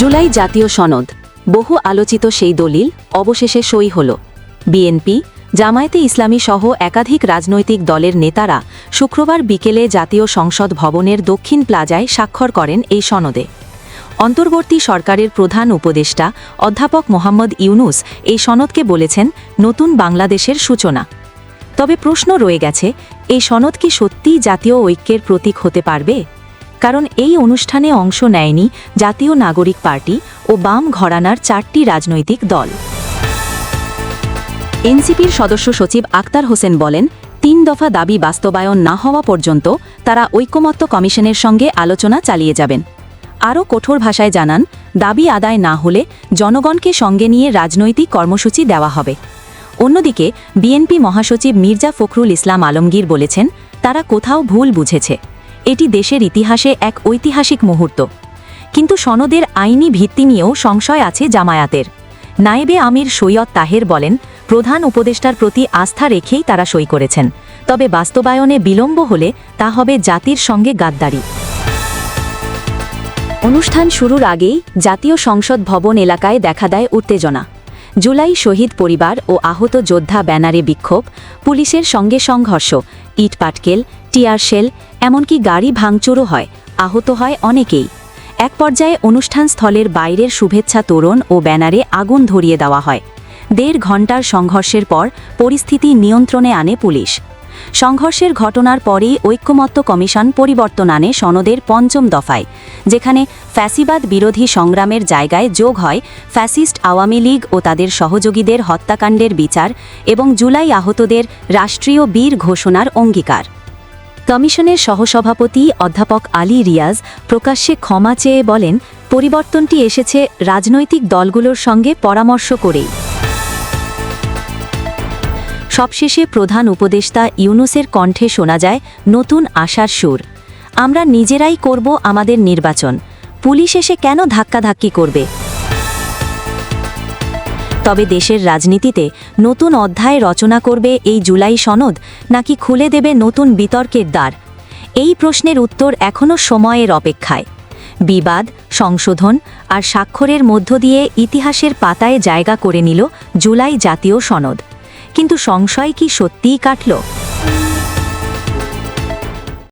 জুলাই জাতীয় সনদ। বহু আলোচিত সেই দলিল অবশেষে সই হল। বিএনপি, জামায়াতে ইসলামী সহ একাধিক রাজনৈতিক দলের নেতারা শুক্রবার বিকেলে জাতীয় সংসদ ভবনের দক্ষিণ প্লাজায় স্বাক্ষর করেন এই সনদে। অন্তর্বর্তী সরকারের প্রধান উপদেষ্টা অধ্যাপক মোহাম্মদ ইউনুস এই সনদকে বলেছেন, নতুন বাংলাদেশের সূচনা। তবে প্রশ্ন রয়ে গেছে, এই সনদ কি সত্যিই জাতীয় ঐক্যের প্রতীক হতে পারবে? কারণ এই অনুষ্ঠানে অংশ নেয়নি জাতীয় নাগরিক পার্টি ও বাম ঘরানার চারটি রাজনৈতিক দল। এনসিপির সদস্য সচিব আক্তার হোসেন বলেন, তিন দফা দাবি বাস্তবায়ন না হওয়া পর্যন্ত তারা ঐকমত্য কমিশনের সঙ্গে আলোচনা চালিয়ে যাবেন। আরও কঠোর ভাষায় জানান, দাবি আদায় না হলে জনগণকে সঙ্গে নিয়ে রাজনৈতিক কর্মসূচি দেওয়া হবে। অন্যদিকে, বিএনপি মহাসচিব মির্জা ফখরুল ইসলাম আলমগীর বলেছেন, তারা কোথাও ভুল বুঝেছে। এটি দেশের ইতিহাসে এক ঐতিহাসিক মুহূর্ত। কিন্তু সনদের আইনি ভিত্তি নিয়েও সংশয় আছে জামায়াতের। নায়েবে আমির সৈয়দ তাহের বলেন, প্রধান উপদেষ্টার প্রতি আস্থা রেখেই তারা সই করেছেন। তবে বাস্তবায়নে বিলম্ব হলে তা হবে জাতির সঙ্গে গাদ্দারি। অনুষ্ঠান শুরুর আগেই জাতীয় সংসদ ভবন এলাকায় দেখা দেয় উত্তেজনা। জুলাই শহীদ পরিবার ও আহত যোদ্ধা ব্যানারে বিক্ষোভ, পুলিশের সঙ্গে সংঘর্ষ ইট পাটকেল টিয়ার শেল, এমনকি গাড়ি ভাঙচুরও হয়, আহত হয় অনেকেই। এক পর্যায়ে অনুষ্ঠান স্থলের বাইরের শুভেচ্ছা তোরণ ও ব্যানারে আগুন ধরিয়ে দেওয়া হয়। দেড় ঘণ্টার সংঘর্ষের পর পরিস্থিতি নিয়ন্ত্রণে আনে পুলিশ। সংঘর্ষের ঘটনার পরেই ঐক্যমত্য কমিশন পরিবর্তন আনে সনদের পঞ্চম দফায়, যেখানে ফ্যাসিবাদ বিরোধী সংগ্রামের জায়গায় যোগ হয় ফ্যাসিস্ট আওয়ামী লীগ ও তাদের সহযোগীদের হত্যাকাণ্ডের বিচার এবং জুলাই আহতদের রাষ্ট্রীয় বীর ঘোষণার অঙ্গীকার। কমিশনের সহসভাপতি অধ্যাপক আলী রিয়াজ প্রকাশ্যে ক্ষমা চেয়ে বলেন, পরিবর্তনটি এসেছে রাজনৈতিক দলগুলোর সঙ্গে পরামর্শ করেই। সবশেষে প্রধান উপদেষ্টা ইউনুসের কণ্ঠে শোনা যায়, নতুন আশার সুর। আমরা নিজেরাই করব আমাদের নির্বাচন। পুলিশ এসে কেন ধাক্কাধাক্কি করবে? তবে দেশের রাজনীতিতে নতুন অধ্যায় রচনা করবে এই জুলাই সনদ নাকি খুলে দেবে নতুন বিতর্কের দ্বার? এই প্রশ্নের উত্তর এখনও সময়ের অপেক্ষায়। বিবাদ, সংশোধন আর স্বাক্ষরের মধ্য দিয়ে ইতিহাসের পাতায় জায়গা করে নিল জুলাই জাতীয় সনদ। কিন্তু সংশয় কি সত্যিই কাটল?